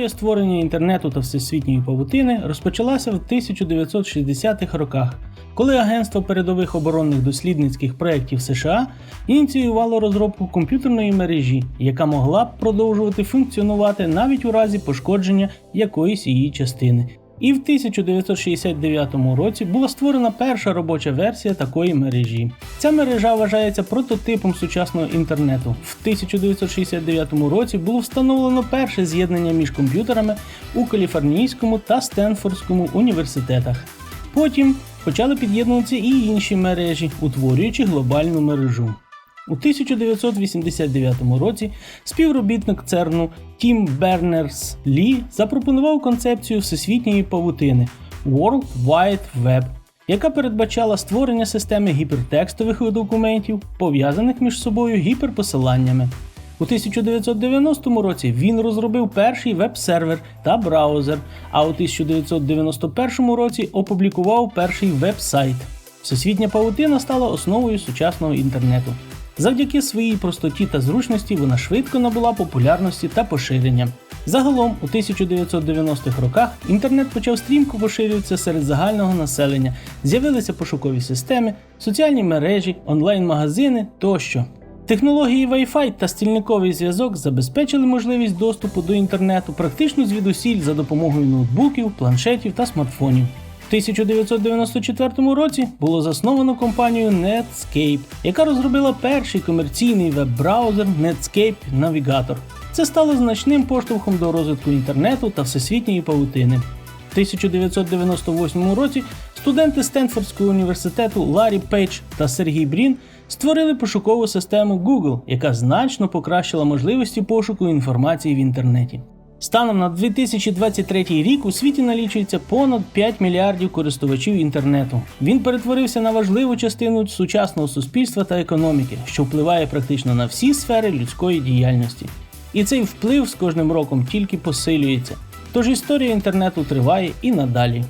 Історія створення інтернету та всесвітньої павутини розпочалася в 1960-х роках, коли Агентство передових оборонних дослідницьких проєктів США ініціювало розробку комп'ютерної мережі, яка могла б продовжувати функціонувати навіть у разі пошкодження якоїсь її частини. І в 1969 році була створена перша робоча версія такої мережі. Ця мережа вважається прототипом сучасного інтернету. В 1969 році було встановлено перше з'єднання між комп'ютерами у Каліфорнійському та Стенфордському університетах. Потім почали під'єднуватися і інші мережі, утворюючи глобальну мережу. У 1989 році співробітник ЦЕРНу Тім Бернерс Лі запропонував концепцію всесвітньої павутини World Wide Web, яка передбачала створення системи гіпертекстових документів, пов'язаних між собою гіперпосиланнями. У 1990 році він розробив перший веб-сервер та браузер, а у 1991 році опублікував перший веб-сайт. Всесвітня павутина стала основою сучасного інтернету. Завдяки своїй простоті та зручності вона швидко набула популярності та поширення. Загалом, у 1990-х роках інтернет почав стрімко поширюватися серед загального населення, з'явилися пошукові системи, соціальні мережі, онлайн-магазини тощо. Технології Wi-Fi та стільниковий зв'язок забезпечили можливість доступу до інтернету практично звідусіль за допомогою ноутбуків, планшетів та смартфонів. В 1994 році було засновано компанію Netscape, яка розробила перший комерційний веб-браузер Netscape Navigator. Це стало значним поштовхом до розвитку інтернету та всесвітньої павутини. В 1998 році студенти Стенфордського університету Ларі Пейдж та Сергій Брін створили пошукову систему Google, яка значно покращила можливості пошуку інформації в інтернеті. Станом на 2023 рік у світі налічується понад 5 мільярдів користувачів інтернету. Він перетворився на важливу частину сучасного суспільства та економіки, що впливає практично на всі сфери людської діяльності. І цей вплив з кожним роком тільки посилюється. Тож історія інтернету триває і надалі.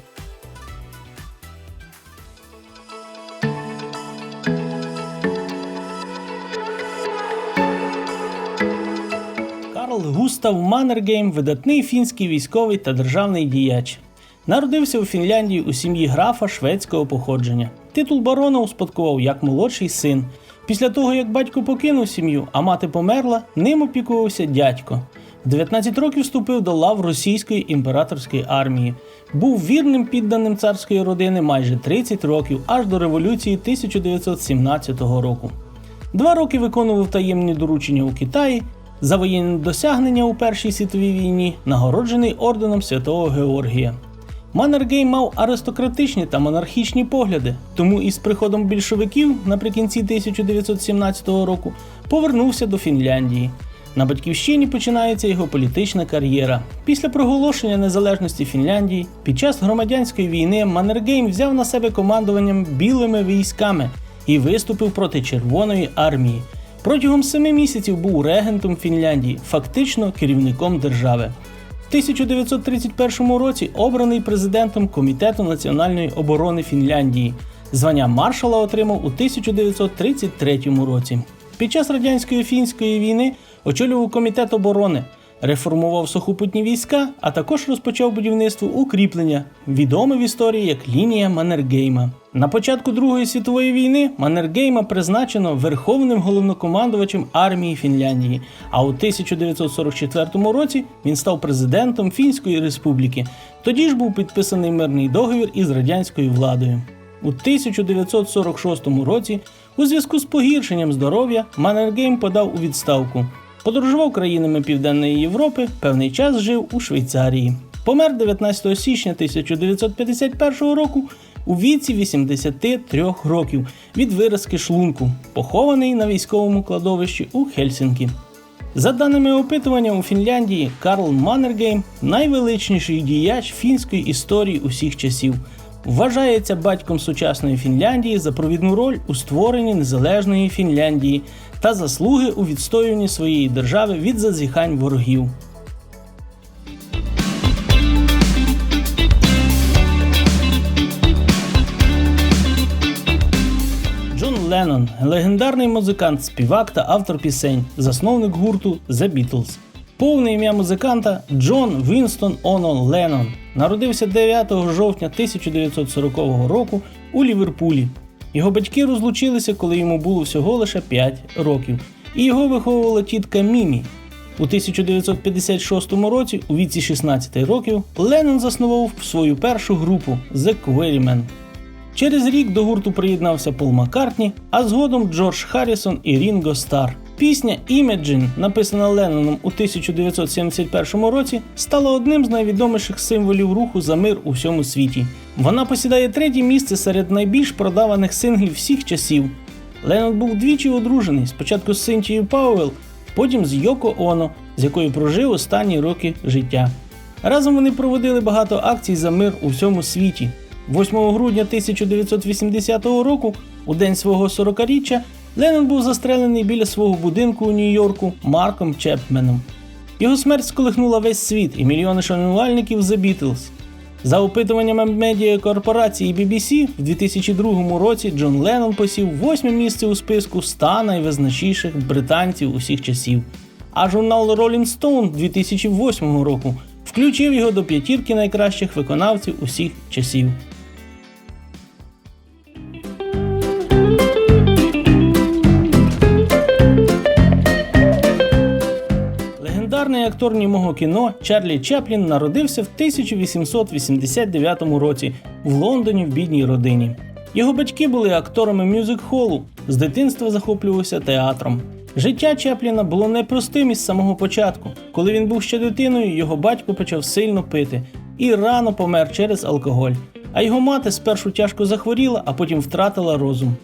Густав Маннергейм – видатний фінський військовий та державний діяч. Народився у Фінляндії у сім'ї графа шведського походження. Титул барона успадкував як молодший син. Після того, як батько покинув сім'ю, а мати померла, ним опікувався дядько. В 19 років вступив до лав російської імператорської армії. Був вірним підданим царської родини майже 30 років, аж до революції 1917 року. Два роки виконував таємні доручення у Китаї. За воєнні досягнення у Першій світовій війні нагороджений орденом Святого Георгія. Маннергейм мав аристократичні та монархічні погляди, тому із приходом більшовиків наприкінці 1917 року повернувся до Фінляндії. На батьківщині починається його політична кар'єра. Після проголошення незалежності Фінляндії під час громадянської війни Маннергейм взяв на себе командуванням білими військами і виступив проти Червоної армії. Протягом семи місяців був регентом Фінляндії, фактично керівником держави. В 1931 році обраний президентом Комітету національної оборони Фінляндії. Звання маршала отримав у 1933 році. Під час радянської фінської війни очолював комітет оборони, реформував сухопутні війська, а також розпочав будівництво укріплення, відоме в історії як лінія Маннергейма. На початку Другої світової війни Маннергейма призначено верховним головнокомандувачем армії Фінляндії. А у 1944 році він став президентом Фінської республіки. Тоді ж був підписаний мирний договір із радянською владою. У 1946 році, у зв'язку з погіршенням здоров'я, Маннергейм подав у відставку. Подорожував країнами Південної Європи, певний час жив у Швейцарії. Помер 19 січня 1951 року у віці 83 років від виразки шлунку, похований на військовому кладовищі у Хельсінкі. За даними опитування у Фінляндії, Карл Маннергейм найвеличніший діяч фінської історії усіх часів. Вважається батьком сучасної Фінляндії за провідну роль у створенні незалежної Фінляндії та заслуги у відстоюванні своєї держави від зазіхань ворогів. Джон Леннон легендарний музикант, співак та автор пісень, засновник гурту The Beatles. Повне ім'я музиканта Джон Вінстон Оно Леннон. Народився 9 жовтня 1940 року у Ліверпулі. Його батьки розлучилися, коли йому було всього лише 5 років, і його виховувала тітка Мімі. У 1956 році, у віці 16 років, Леннон заснував свою першу групу The Quarrymen. Через рік до гурту приєднався Пол Маккартні, а згодом Джордж Харрісон і Рінго Стар. Пісня Imagine, написана Ленноном у 1971 році, стала одним з найвідоміших символів руху за мир у всьому світі. Вона посідає третє місце серед найбільш продаваних синглів всіх часів. Леннон був двічі одружений, спочатку з Синтією Пауел, потім з Йоко Оно, з якою прожив останні роки життя. Разом вони проводили багато акцій за мир у всьому світі. 8 грудня 1980 року, у день свого 40-річчя, Леннон був застрелений біля свого будинку у Нью-Йорку Марком Чепменом. Його смерть сколихнула весь світ і мільйони шанувальників The Beatles. За опитуваннями медіакорпорації BBC, в 2002 році Джон Леннон посів восьме місце у списку 100 найвизначніших британців усіх часів. А журнал Rolling Stone 2008 року включив його до п'ятірки найкращих виконавців усіх часів. Легендарний актор німого кіно Чарлі Чаплін народився в 1889 році в Лондоні в бідній родині. Його батьки були акторами мюзик-холу, з дитинства захоплювався театром. Життя Чапліна було непростим із самого початку. Коли він був ще дитиною, його батько почав сильно пити і рано помер через алкоголь. А його мати спершу тяжко захворіла, а потім втратила розум.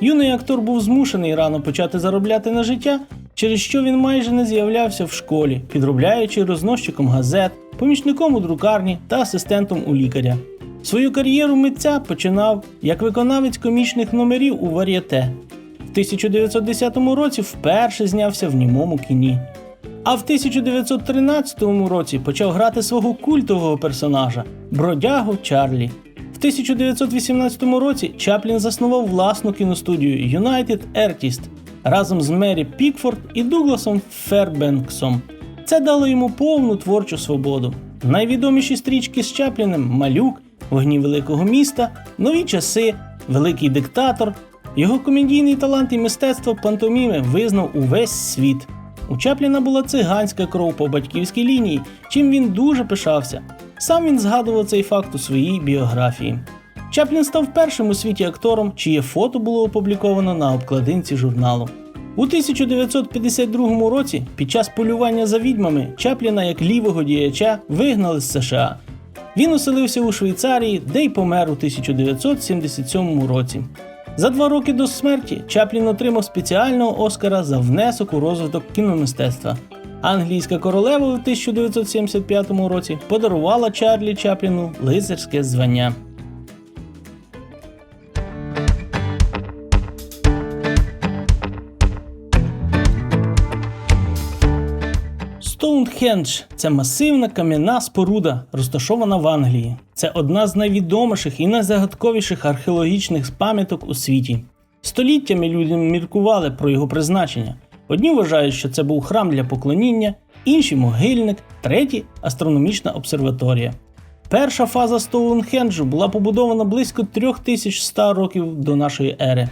Юний актор був змушений рано почати заробляти на життя, через що він майже не з'являвся в школі, підробляючи розносчиком газет, помічником у друкарні та асистентом у лікаря. Свою кар'єру митця починав як виконавець комічних номерів у вар'єте. В 1910 році вперше знявся в німому кіні. А в 1913 році почав грати свого культового персонажа бродягу Чарлі. В 1918 році Чаплін заснував власну кіностудію United Artists разом з Мері Пікфорд і Дугласом Фербенксом. Це дало йому повну творчу свободу. Найвідоміші стрічки з Чапліним Малюк, Вогні великого міста, Нові часи, Великий диктатор. Його комедійний талант і мистецтво пантоміми визнав увесь світ. У Чапліна була циганська кров по батьківській лінії, чим він дуже пишався. Сам він згадував цей факт у своїй біографії. Чаплін став першим у світі актором, чиє фото було опубліковано на обкладинці журналу. У 1952 році, під час полювання за відьмами, Чапліна як лівого діяча вигнали з США. Він оселився у Швейцарії, де й помер у 1977 році. За два роки до смерті Чаплін отримав спеціального Оскара за внесок у розвиток кіномистецтва. Англійська королева у 1975 році подарувала Чарлі Чапліну лицарське звання. Стоунхендж це масивна кам'яна споруда, розташована в Англії. Це одна з найвідоміших і найзагадковіших археологічних пам'яток у світі. Століттями люди міркували про його призначення. Одні вважають, що це був храм для поклоніння, інші могильник, треті астрономічна обсерваторія. Перша фаза Стоунхенджу була побудована близько 3100 років до нашої ери,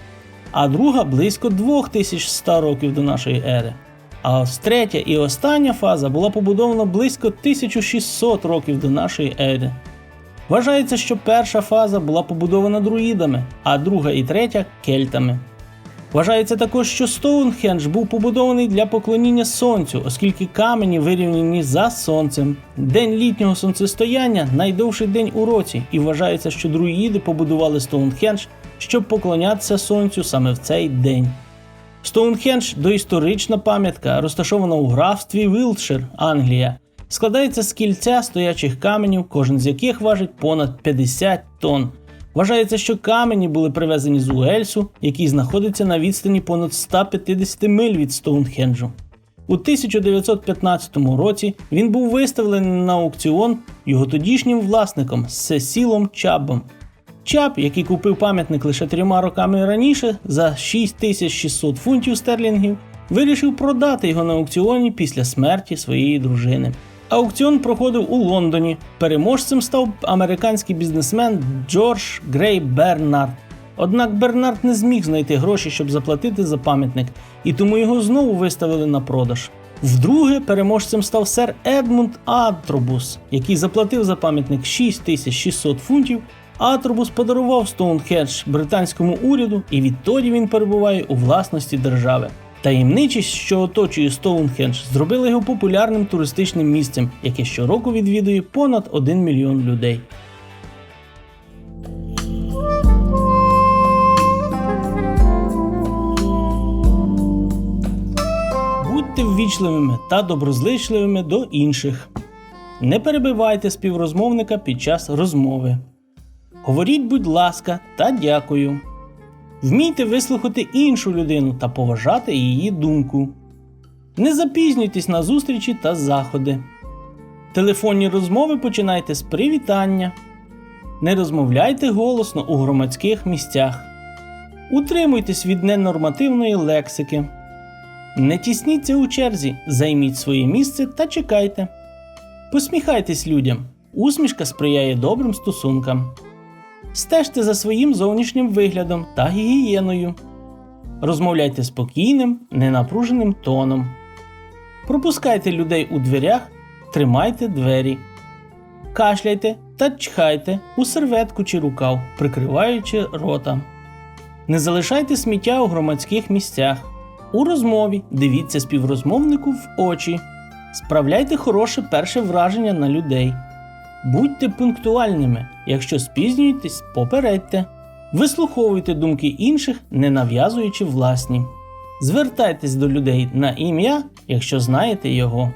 а друга близько 2100 років до нашої ери. А ось третя і остання фаза була побудована близько 1600 років до нашої ери. Вважається, що перша фаза була побудована друїдами, а друга і третя кельтами. Вважається також, що Стоунхендж був побудований для поклоніння сонцю, оскільки камені вирівняні за сонцем. День літнього сонцестояння найдовший день у році, і вважається, що друїди побудували Стоунхендж, щоб поклонятися сонцю саме в цей день. Стоунхендж доісторична пам'ятка, розташована у графстві Вілтшир, Англія. Складається з кільця стоячих каменів, кожен з яких важить понад 50 тонн. Вважається, що камені були привезені з Уельсу, який знаходиться на відстані понад 150 миль від Стоунхенджу. У 1915 році він був виставлений на аукціон його тодішнім власником Сесілом Чабом. Чап, який купив пам'ятник лише трьома роками раніше за 6600 фунтів стерлінгів, вирішив продати його на аукціоні після смерті своєї дружини. Аукціон проходив у Лондоні. Переможцем став американський бізнесмен Джордж Грей Бернард. Однак Бернард не зміг знайти гроші, щоб заплатити за пам'ятник, і тому його знову виставили на продаж. Вдруге переможцем став сер Едмунд Атробус, який заплатив за пам'ятник 6600 фунтів. Атробус подарував Стоунхедж британському уряду, і відтоді він перебуває у власності держави. Таємничість, що оточує Стоунхендж, зробила його популярним туристичним місцем, яке щороку відвідує понад 1 мільйон людей. Будьте ввічливими та доброзичливими до інших. Не перебивайте співрозмовника під час розмови. Говоріть, будь ласка, та дякую. Вмійте вислухати іншу людину та поважати її думку. Не запізнюйтесь на зустрічі та заходи. Телефонні розмови починайте з привітання. Не розмовляйте голосно у громадських місцях. Утримуйтесь від ненормативної лексики. Не тісніться у черзі, займіть своє місце та чекайте. Посміхайтесь людям. Усмішка сприяє добрим стосункам. Стежте за своїм зовнішнім виглядом та гігієною. Розмовляйте спокійним, ненапруженим тоном. Пропускайте людей у дверях, тримайте двері. Кашляйте та чхайте у серветку чи рукав, прикриваючи рота. Не залишайте сміття у громадських місцях. У розмові дивіться співрозмовнику в очі. Справляйте хороше перше враження на людей. Будьте пунктуальними. Якщо спізнюєтесь, попередьте. Вислуховуйте думки інших, не нав'язуючи власні. Звертайтесь до людей на ім'я, якщо знаєте його.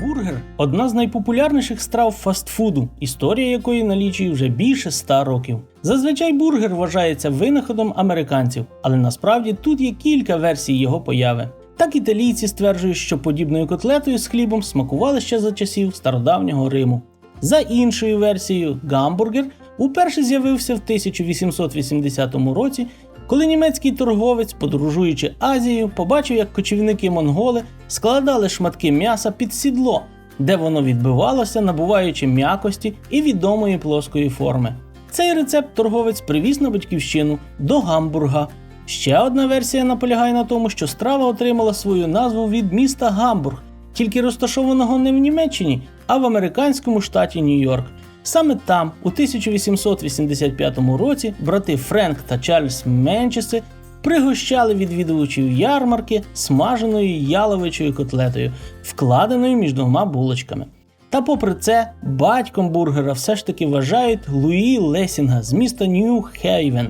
Бургер одна з найпопулярніших страв фастфуду, історія якої налічує вже більше ста років. Зазвичай бургер вважається винаходом американців, але насправді тут є кілька версій його появи. Так італійці стверджують, що подібною котлетою з хлібом смакували ще за часів стародавнього Риму. За іншою версією, гамбургер уперше з'явився в 1880 році, коли німецький торговець, подорожуючи Азією, побачив, як кочівники монголи складали шматки м'яса під сідло, де воно відбивалося, набуваючи м'якості і відомої плоскої форми. Цей рецепт торговець привіз на батьківщину до гамбурга. Ще одна версія наполягає на тому, що страва отримала свою назву від міста Гамбург, тільки розташованого не в Німеччині, а в американському штаті Нью-Йорк. Саме там, у 1885 році, брати Френк та Чарльз Менчеси пригощали відвідувачів ярмарки смаженою яловичою котлетою, вкладеною між двома булочками. Та попри це, батьком бургера все ж таки вважають Луї Лесінга з міста Нью-Хейвен.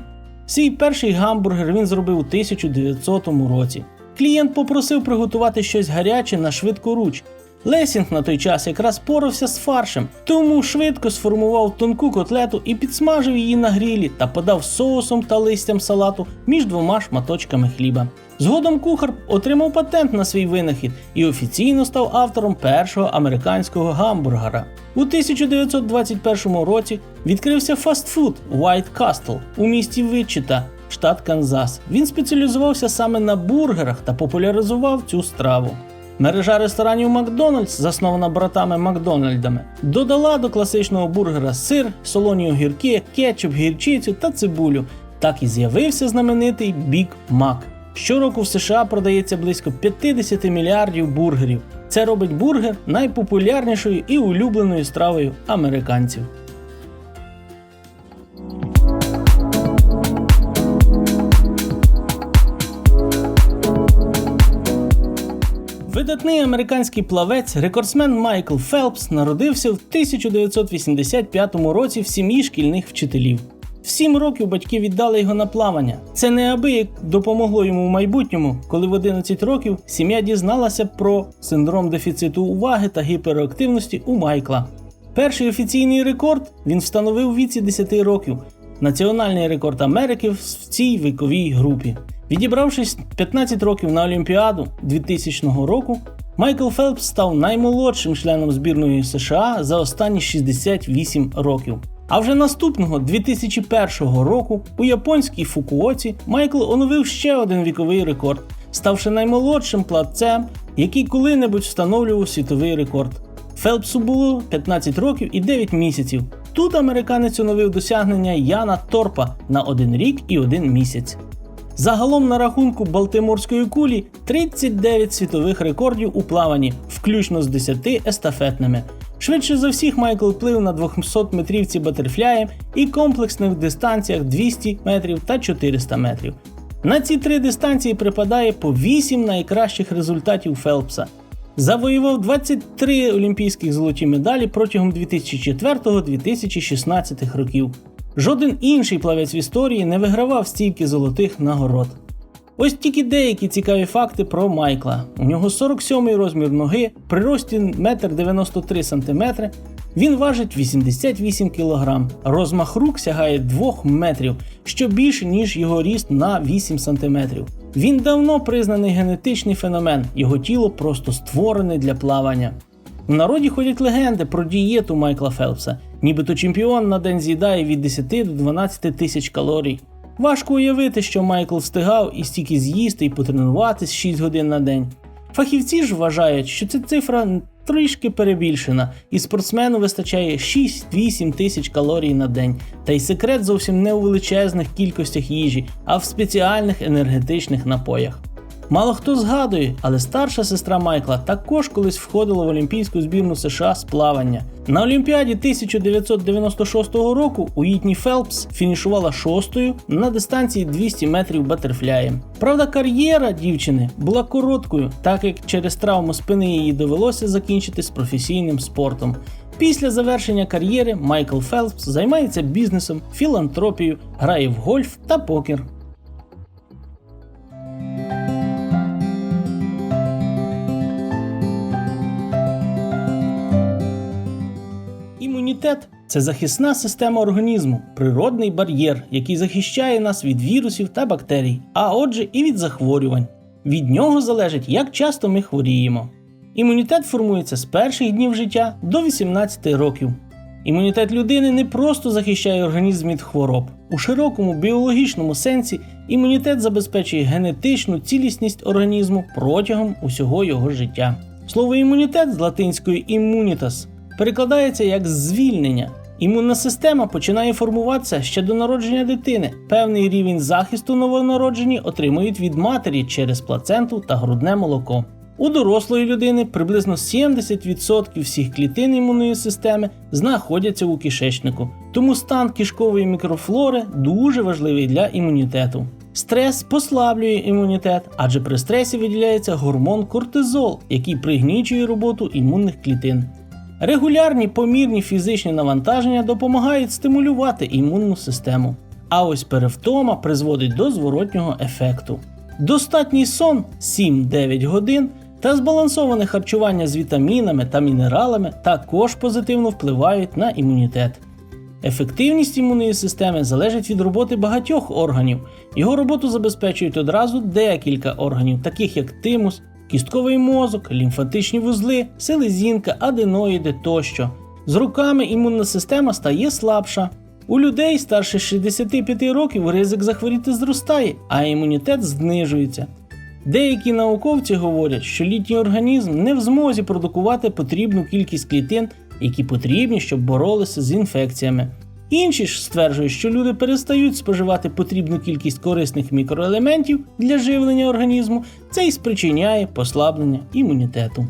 Свій перший гамбургер він зробив у 1900 році. Клієнт попросив приготувати щось гаряче на швидкоруч. Лесінг на той час якраз порався з фаршем, тому швидко сформував тонку котлету і підсмажив її на грілі та подав соусом та листям салату між двома шматочками хліба. Згодом кухар отримав патент на свій винахід і офіційно став автором першого американського гамбургера. У 1921 році відкрився фастфуд White Castle у місті Витчита, штат Канзас. Він спеціалізувався саме на бургерах та популяризував цю страву. Мережа ресторанів Макдональдс, заснована братами Макдональдами, додала до класичного бургера сир, солоні огірки, кетчуп, гірчицю та цибулю. Так і з'явився знаменитий Біг Мак. Щороку в США продається близько 50 мільярдів бургерів. Це робить бургер найпопулярнішою і улюбленою стравою американців. Видатний американський плавець, рекордсмен Майкл Фелпс народився в 1985 році в сім'ї шкільних вчителів. В сім років батьки віддали його на плавання. Це неабияк допомогло йому в майбутньому, коли в 11 років сім'я дізналася про синдром дефіциту уваги та гіперактивності у Майкла. Перший офіційний рекорд він встановив у віці 10 років. Національний рекорд Америки в цій віковій групі. Відібравшись 15 років на Олімпіаду 2000 року, Майкл Фелпс став наймолодшим членом збірної США за останні 68 років. А вже наступного 2001 року у японській Фукуоці Майкл оновив ще один віковий рекорд, ставши наймолодшим плавцем, який коли-небудь встановлював світовий рекорд. Фелпсу було 15 років і 9 місяців. Тут американець оновив досягнення Яна Торпа на один рік і один місяць. Загалом на рахунку Балтиморської кулі 39 світових рекордів у плаванні, включно з 10 естафетними. Швидше за всіх Майкл плив на 200 метрівці батерфляєм і комплексних дистанціях 200 метрів та 400 метрів. На ці три дистанції припадає по 8 найкращих результатів Фелпса. Завоював 23 олімпійських золоті медалі протягом 2004-2016 років. Жоден інший плавець в історії не вигравав стільки золотих нагород. Ось тільки деякі цікаві факти про Майкла. У нього 47 розмір ноги, при рості 1,93 см, він важить 88 кг, розмах рук сягає 2 метрів, що більше, ніж його ріст на 8 см. Він давно признаний генетичний феномен, його тіло просто створене для плавання. В народі ходять легенди про дієту Майкла Фелпса, нібито чемпіон на день з'їдає від 10 до 12 тисяч калорій. Важко уявити, що Майкл встигав і стільки з'їсти і потренуватись 6 годин на день. Фахівці ж вважають, що ця цифра трішки перебільшена, і спортсмену вистачає 6-8 тисяч калорій на день. Та й секрет зовсім не у величезних кількостях їжі, а в спеціальних енергетичних напоях. Мало хто згадує, але старша сестра Майкла також колись входила в Олімпійську збірну США з плавання. На Олімпіаді 1996 року Уітні Фелпс фінішувала шостою на дистанції 200 метрів батерфляєм. Правда, кар'єра дівчини була короткою, так як через травму спини їй довелося закінчити з професійним спортом. Після завершення кар'єри Майкл Фелпс займається бізнесом, філантропією, грає в гольф та покер. Імунітет це захисна система організму, природний бар'єр, який захищає нас від вірусів та бактерій, а отже, і від захворювань. Від нього залежить, як часто ми хворіємо. Імунітет формується з перших днів життя до 18 років. Імунітет людини не просто захищає організм від хвороб. У широкому біологічному сенсі імунітет забезпечує генетичну цілісність організму протягом усього його життя. Слово імунітет з латинської immunitas перекладається як звільнення. Імунна система починає формуватися ще до народження дитини. Певний рівень захисту новонароджені отримують від матері через плаценту та грудне молоко. У дорослої людини приблизно 70% всіх клітин імунної системи знаходяться у кишечнику, тому стан кишкової мікрофлори дуже важливий для імунітету. Стрес послаблює імунітет, адже при стресі виділяється гормон кортизол, який пригнічує роботу імунних клітин. Регулярні помірні фізичні навантаження допомагають стимулювати імунну систему. А ось перевтома призводить до зворотнього ефекту. Достатній сон 7-9 годин та збалансоване харчування з вітамінами та мінералами також позитивно впливають на імунітет. Ефективність імунної системи залежить від роботи багатьох органів. Його роботу забезпечують одразу декілька органів, таких як тимус, кістковий мозок, лімфатичні вузли, селезінка, аденоїди тощо. З роками імунна система стає слабша. У людей старше 65 років ризик захворіти зростає, а імунітет знижується. Деякі науковці говорять, що літній організм не в змозі продукувати потрібну кількість клітин, які потрібні, щоб боролися з інфекціями. Інші ж стверджують, що люди перестають споживати потрібну кількість корисних мікроелементів для живлення організму, це і спричиняє послаблення імунітету.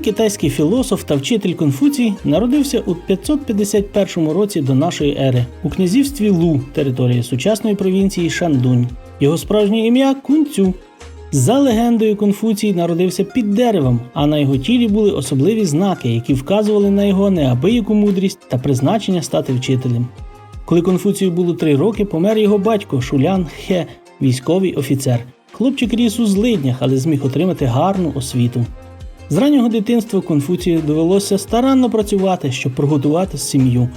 Китайський філософ та вчитель Конфуцій народився у 551 році до нашої ери у князівстві Лу, території сучасної провінції Шандунь. Його справжнє ім'я Кунцю. За легендою, Конфуцій народився під деревом, а на його тілі були особливі знаки, які вказували на його неабияку мудрість та призначення стати вчителем. Коли Конфуцію було три роки, помер його батько Шулян Хе, військовий офіцер. Хлопчик ріс у злиднях, але зміг отримати гарну освіту. З раннього дитинства Конфуцію довелося старанно працювати, щоб прогодувати сім'ю.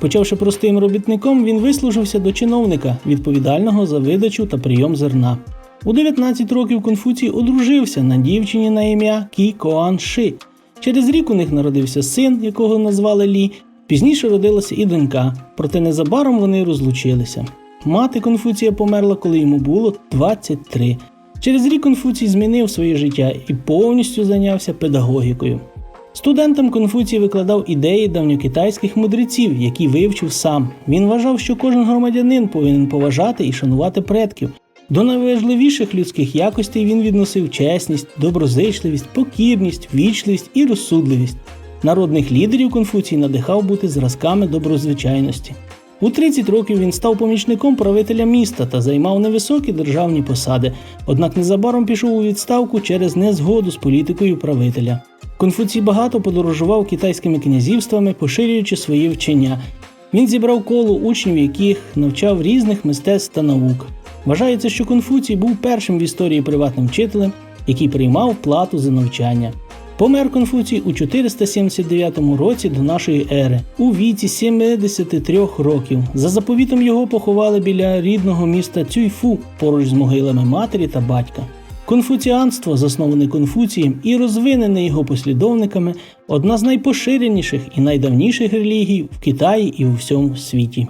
Почавши простим робітником, він вислужився до чиновника, відповідального за видачу та прийом зерна. У 19 років Конфуцій одружився на дівчині на ім'я Кі Коан Ши. Через рік у них народився син, якого назвали Лі. Пізніше родилася і донька, проте незабаром вони розлучилися. Мати Конфуція померла, коли йому було 23. Через рік Конфуцій змінив своє життя і повністю зайнявся педагогікою. Студентам Конфуцій викладав ідеї давньокитайських мудреців, які вивчив сам. Він вважав, що кожен громадянин повинен поважати і шанувати предків. До найважливіших людських якостей він відносив чесність, доброзичливість, покірність, вічливість і розсудливість. Народних лідерів Конфуцій надихав бути зразками доброзвичайності. У 30 років він став помічником правителя міста та займав невисокі державні посади, однак незабаром пішов у відставку через незгоду з політикою правителя. Конфуцій багато подорожував китайськими князівствами, поширюючи свої вчення. Він зібрав коло учнів, яких навчав різних мистецтв та наук. Вважається, що Конфуцій був першим в історії приватним вчителем, який приймав плату за навчання. Помер Конфуцій у 479 році до нашої ери, у віці 73 років. За заповітом його поховали біля рідного міста Цюйфу поруч з могилами матері та батька. Конфуціанство, засноване Конфуцієм і розвинене його послідовниками, одна з найпоширеніших і найдавніших релігій в Китаї і у всьому світі.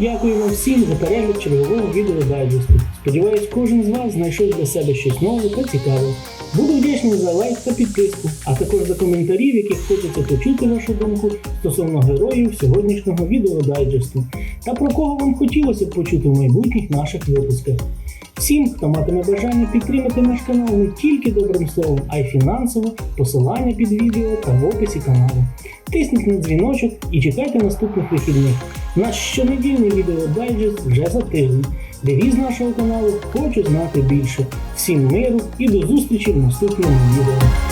Дякуємо всім за перегляд чергового відео дайджесту. Сподіваюсь, кожен з вас знайшов для себе щось нове та цікаве. Буду вдячний за лайк та підписку, а також за коментарі, в яких хочеться почути вашу думку стосовно героїв сьогоднішнього відео дайджесту та про кого вам хотілося б почути в майбутніх наших випусках. Всім, хто матиме бажання підтримати наш канал не тільки добрим словом, а й фінансово, посилання під відео та в описі каналу. Тисніть на дзвіночок і чекайте наступних вихідних. Наш щонедільний відео дайджест вже за тиждень. Девіз нашого каналу Хочу знати більше. Всім миру і до зустрічі в наступному відео.